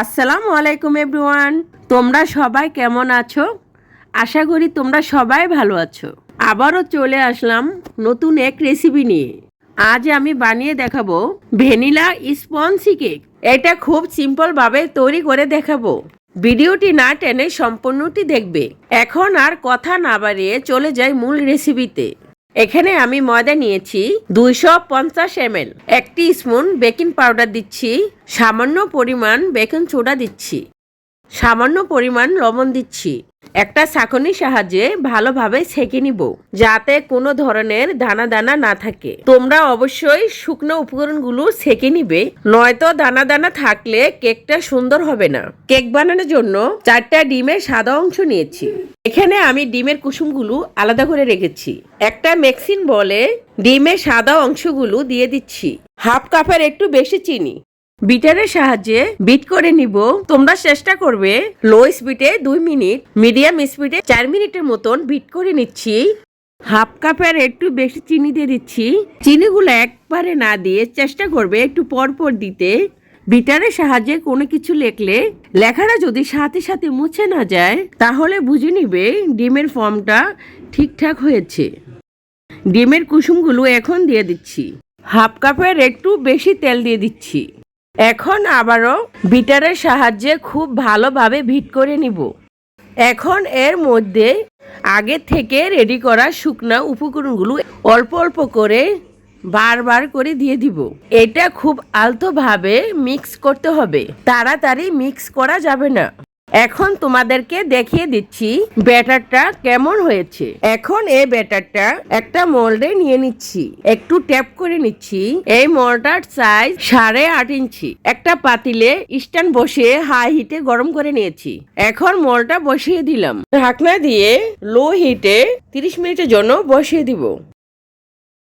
আসসালামু আলাইকুম এভরিওয়ান। তোমরা সবাই কেমন আছো? আশা করি তোমরা সবাই ভালো আছো। আবারও চলে আসলাম নতুন এক রেসিপি নিয়ে। আজ আমি বানিয়ে দেখাবো ভ্যানিলা স্পঞ্জি কেক। এটা খুব সিম্পলভাবে তৈরি করে দেখাবো। ভিডিওটি না টেনে সম্পূর্ণটি দেখবে। এখন আর কথা না বাড়িয়ে চলে যাই মূল রেসিপিতে এখানে আমি ময়দা নিয়েছি দুইশো পঞ্চাশ এম একটি স্পুন বেকিং পাউডার দিচ্ছি, সামান্য পরিমাণ বেকিং চোড়া দিচ্ছি, সামান্য পরিমাণ লবণ দিচ্ছি। একটা ছাঁকনির সাহায্যে ভালোভাবে ছেঁকে নিব, যাতে কোনো ধরনের দানা দানা না থাকে। তোমরা অবশ্যই শুকনো উপকরণগুলো ছেঁকে নিবে, নয়তো দানা দানা থাকলে কেকটা সুন্দর হবে না। কেক বানানোর জন্য চারটা ডিমের সাদা অংশ নিয়েছি। এখানে আমি ডিমের কুসুমগুলো আলাদা করে রেখেছি। একটা মেক্সিন বলে ডিমের সাদা অংশগুলো দিয়ে দিচ্ছি। হাফ কাপের একটু বেশি চিনি। বিটারের সাহায্যে বিট করে নিব। তোমরা চেষ্টা করবে লো স্পিডে দুই মিনিট, মিডিয়াম স্পিডে চার মিনিটের মতন বিট করে নিচ্ছি। হাফ কাপের একটু বেশি চিনি দিয়ে দিচ্ছি। চিনিগুলো একবারে না দিয়ে চেষ্টা করবে একটু পর পর দিতে। বিটারের সাহায্যে কোনো কিছু লেখলে, লেখাটা যদি সাথে সাথে মুছে না যায়, তাহলে বুঝে নিবে ডিমের ফর্মটা ঠিকঠাক হয়েছে। ডিমের কুসুমগুলো এখন দিয়ে দিচ্ছি। হাফ কাপের একটু বেশি তেল দিয়ে দিচ্ছি। এখন আবারও বিটারের সাহায্যে খুব ভালোভাবে ভিট করে নিব। এখন এর মধ্যে আগে থেকে রেডি করা শুকনা উপকরণগুলো অল্প অল্প করে বারবার করে দিয়ে দিব। এটা খুব আলতোভাবে মিক্স করতে হবে। তাড়াতাড়ি মিক্স করা যাবে না। এখন তোমাদেরকে দেখিয়ে দিচ্ছি ব্যাটারটা কেমন হয়েছে। এখন এই ব্যাটারটা একটা মোল্ডে নিয়ে নিচ্ছি। একটু ট্যাপ করে নিচ্ছি। এই মোল্ডটার সাইজ সাড়ে আট ইঞ্চি। একটা পাতিলে স্ট্যান্ড বসিয়ে হাই হিটে গরম করে নিয়েছি। এখন মোলটা বসিয়ে দিলাম। ঢাকনা দিয়ে লো হিটে তিরিশ মিনিটের জন্য বসিয়ে দিব।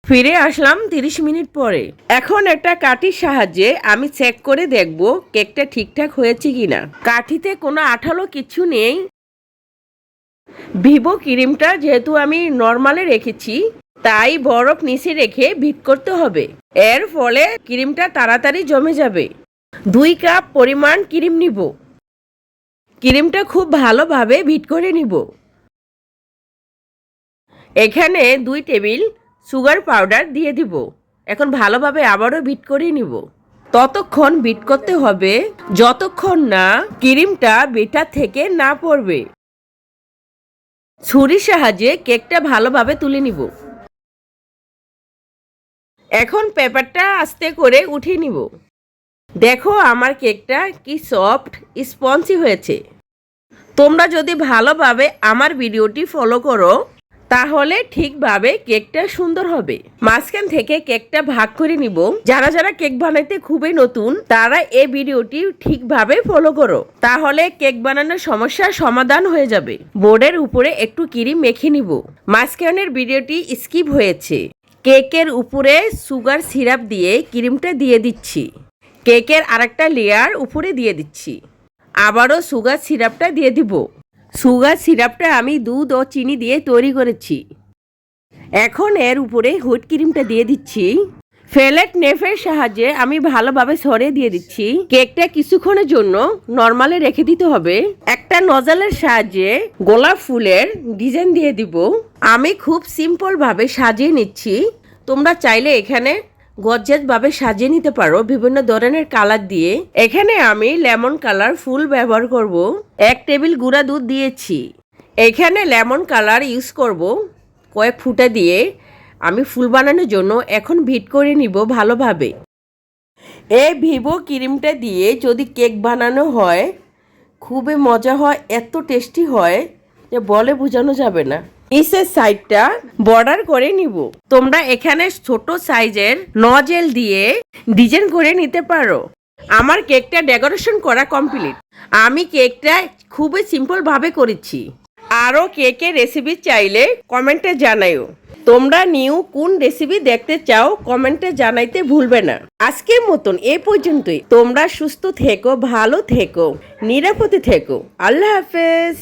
ফিরে আসলাম তিরিশ মিনিট পরে। এখন একটা কাঠির সাহায্যে আমি চেক করে দেখব কেকটা ঠিকঠাক হয়েছে কিনা। কাঠিতে কোনো আঠালো কিছু নেই। ভিভো ক্রিমটা যেহেতু আমি নর্মালে রেখেছি, তাই বরফ নিচে রেখে ভিট করতে হবে। এর ফলে ক্রিমটা তাড়াতাড়ি জমে যাবে। দুই কাপ পরিমাণ ক্রিম নিব। ক্রিমটা খুব ভালোভাবে ভিট করে নিব। এখানে দুই টেবিল সুগার পাউডার দিয়ে দিব। এখন ভালোভাবে আবারও বিট করে নিব। ততক্ষণ বিট করতে হবে যতক্ষণ না ক্রিমটা বেটার থেকে না পড়বে। ছুরির সাহায্যে কেকটা ভালোভাবে তুলে নিব। এখন পেপারটা আস্তে করে উঠিয়ে নিব। দেখো আমার কেকটা কি সফট, স্পঞ্জি হয়েছে। তোমরা যদি ভালোভাবে আমার ভিডিওটি ফলো করো তাহলে ঠিকভাবে কেকটা সুন্দর হবে। মাঝখান থেকে কেকটা ভাগ করে নিব। যারা যারা কেক বানাইতে খুবই নতুন, তারা এই ভিডিওটি ঠিকভাবে ফলো করো। তাহলে কেক বানানোর সমস্যার সমাধান হয়ে যাবে। বোর্ডের উপরে একটু ক্রিম মেখে নিব। মাঝখানের ভিডিওটি স্কিপ হয়েছে। কেকের উপরে সুগার সিরাপ দিয়ে ক্রিমটা দিয়ে দিচ্ছি। কেকের আরেকটা লেয়ার উপরে দিয়ে দিচ্ছি। আবারও সুগার সিরাপটা দিয়ে দিব। সুগার সিরাপটা আমি দুধ ও চিনি দিয়ে তৈরি করেছি। এখন এর উপরে হুইট ক্রিমটা দিয়ে দিচ্ছি। ফেলেট নেফের সাহায্যে আমি ভালোভাবে সরে দিয়ে দিচ্ছি। কেকটা কিছুক্ষণের জন্য নর্মালে রেখে দিতে হবে। একটা নজালের সাহায্যে গোলাপ ফুলের ডিজাইন দিয়ে দিব। আমি খুব সিম্পলভাবে সাজিয়ে নিচ্ছি। তোমরা চাইলে এখানে গজ্জাত ভাবে সাজিয়ে নিতে পারো। বিভিন্ন ধরনের কালার দিয়ে। এখানে আমি লেমন কালার ফুল ব্যবহার করব। এক টেবিল গুঁড়া দুধ দিয়েছি। এখানে লেমন কালার ইউজ করব কয়েক ফুটা দিয়ে। আমি ফুল বানানোর জন্য এখন ভিট করে নিব ভালোভাবে। এই ভিভো ক্রিমটা দিয়ে যদি কেক বানানো হয়, খুবই মজা হয়, এত টেস্টি হয় যে বলে বোঝানো যাবে না। নিচের সাইডটা বর্ডার করে নিব। তোমরা এখানে ছোট সাইজের নজেল দিয়ে ডিজাইন করে নিতে পারো। আমার কেকটা ডেকোরেশন করা কমপ্লিট আমি কেকটা খুবই সিম্পল ভাবে করেছি। আরও কেকের রেসিপি চাইলে কমেন্টে জানাইও তোমরা নিউ কোন রেসিপি দেখতে চাও, কমেন্টে জানাইতে ভুলবে না। আজকের মতন এ পর্যন্তই। তোমরা সুস্থ থেকো, ভালো থেকো, নিরাপদে থেকো। আল্লাহ হাফেজ।